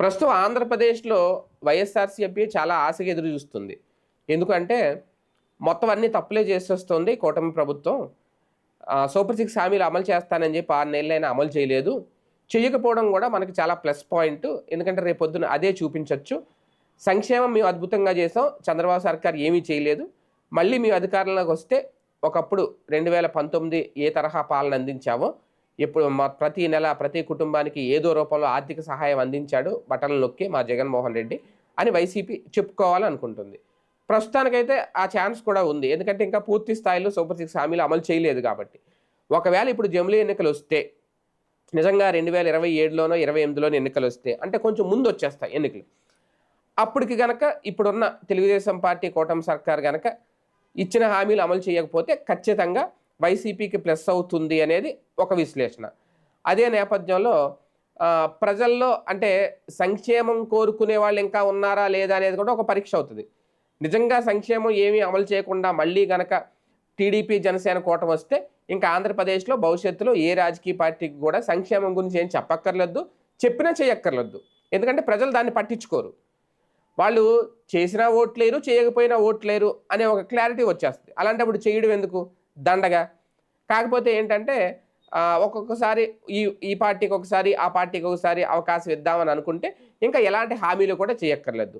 ప్రస్తుతం ఆంధ్రప్రదేశ్లో వైఎస్ఆర్సీపీ చాలా ఆశగా ఎదురు చూస్తుంది. ఎందుకంటే మొత్తం అన్ని తప్పులే చేసేస్తుంది కూటమి ప్రభుత్వం. సూపర్ సిక్స్ హామీలు అమలు చేస్తానని చెప్పి ఆరు నెలలైనా అమలు చేయలేదు. చేయకపోవడం కూడా మనకి చాలా ప్లస్ పాయింట్. ఎందుకంటే రేపు పొద్దున అదే చూపించవచ్చు సంక్షేమం మేము అద్భుతంగా చేసాం. చంద్రబాబు సర్కార్ ఏమీ చేయలేదు. మళ్ళీ మీ అధికారంలోకి వస్తే ఒకప్పుడు రెండు వేల పంతొమ్మిది ఏ తరహా పాలన అందించామో ఇప్పుడు మా ప్రతి నెల ప్రతి కుటుంబానికి ఏదో రూపంలో ఆర్థిక సహాయం అందించాడు బటన్ నొక్కి మా జగన్మోహన్ రెడ్డి అని వైసీపీ చెప్పుకోవాలనుకుంటుంది. ప్రస్తుతానికైతే ఆ ఛాన్స్ కూడా ఉంది. ఎందుకంటే ఇంకా పూర్తి స్థాయిలో సూపర్ సిక్స్ హామీలు అమలు చేయలేదు కాబట్టి. ఒకవేళ ఇప్పుడు జమిలీ ఎన్నికలు వస్తే నిజంగా రెండు వేల ఇరవై ఏడులోనో ఇరవై ఎనిమిదిలోనో ఎన్నికలు వస్తే అంటే కొంచెం ముందు వచ్చేస్తాయి ఎన్నికలు. అప్పటికి గనక ఇప్పుడున్న తెలుగుదేశం పార్టీ కూటమి సర్కార్ గనక ఇచ్చిన హామీలు అమలు చేయకపోతే ఖచ్చితంగా వైసీపీకి ప్లస్ అవుతుంది అనేది ఒక విశ్లేషణ. అదే నేపథ్యంలో ప్రజల్లో అంటే సంక్షేమం కోరుకునే వాళ్ళు ఇంకా ఉన్నారా లేదా అనేది కూడా ఒక పరీక్ష అవుతుంది. నిజంగా సంక్షేమం ఏమీ అమలు చేయకుండా మళ్ళీ గనక టీడీపీ జనసేన కూటమి వస్తే ఇంకా ఆంధ్రప్రదేశ్లో భవిష్యత్తులో ఏ రాజకీయ పార్టీకి కూడా సంక్షేమం గురించి ఏం చెప్పక్కర్లేదు చెప్పినా చేయక్కర్లేదు. ఎందుకంటే ప్రజలు దాన్ని పట్టించుకోరు. వాళ్ళు చేసినా ఓట్లేరు చేయకపోయినా ఓట్లేరు అనే ఒక క్లారిటీ వచ్చేస్తుంది. అలాంటప్పుడు చేయడం ఎందుకు? దండగా. కాకపోతే ఏంటంటే ఒక్కొక్కసారి ఈ ఈ పార్టీకి ఒకసారి ఆ పార్టీకి ఒకసారి అవకాశం ఇద్దామని అనుకుంటే ఇంకా ఎలాంటి హామీలు కూడా చేయక్కర్లేదు.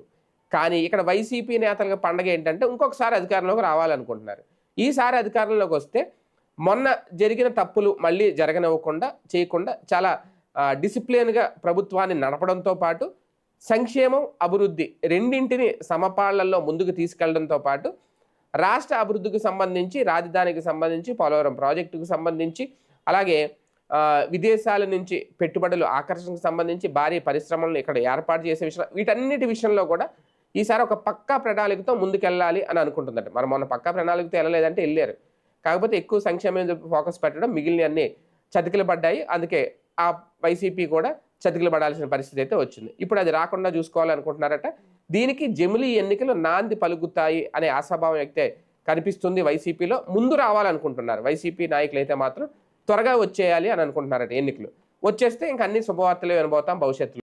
కానీ ఇక్కడ వైసీపీ నేతలకు పండగ ఏంటంటే ఇంకొకసారి అధికారంలోకి రావాలనుకుంటున్నారు. ఈసారి అధికారంలోకి వస్తే మొన్న జరిగిన తప్పులు మళ్ళీ జరగనివ్వకుండా చేయకుండా చాలా డిసిప్లిన్గా ప్రభుత్వాన్ని నడపడంతో పాటు సంక్షేమం అభివృద్ధి రెండింటిని సమపాళ్ళలో ముందుకు తీసుకెళ్ళడంతో పాటు రాష్ట్ర అభివృద్ధికి సంబంధించి రాజధానికి సంబంధించి పోలవరం ప్రాజెక్టుకు సంబంధించి అలాగే విదేశాల నుంచి పెట్టుబడులు ఆకర్షణకు సంబంధించి భారీ పరిశ్రమలను ఇక్కడ ఏర్పాటు చేసే విషయం వీటన్నిటి విషయంలో కూడా ఈసారి ఒక పక్కా ప్రణాళికతో ముందుకెళ్ళాలి అని అనుకుంటుందంట మరి మొన్న పక్కా ప్రణాళికతో వెళ్ళలేదంటే వెళ్ళారు. కాకపోతే ఎక్కువ సంక్షేమం ఫోకస్ పెట్టడం మిగిలిన అన్ని చతికిలు పడ్డాయి. అందుకే ఆ వైసీపీ కూడా చతికిలు పడాల్సిన పరిస్థితి అయితే వచ్చింది. ఇప్పుడు అది రాకుండా చూసుకోవాలనుకుంటున్నారట దీనికి జమిలీ ఎన్నికలు నాంది పలుకుతాయి అనే ఆశాభావం అయితే కనిపిస్తుంది వైసీపీలో. ముందు రావాలనుకుంటున్నారు. వైసీపీ నాయకులు అయితే మాత్రం త్వరగా వచ్చేయాలి అని అనుకుంటున్నారట ఎన్నికలు. వచ్చేస్తే ఇంక అన్ని శుభవార్తలు వినబోతాం భవిష్యత్తులో.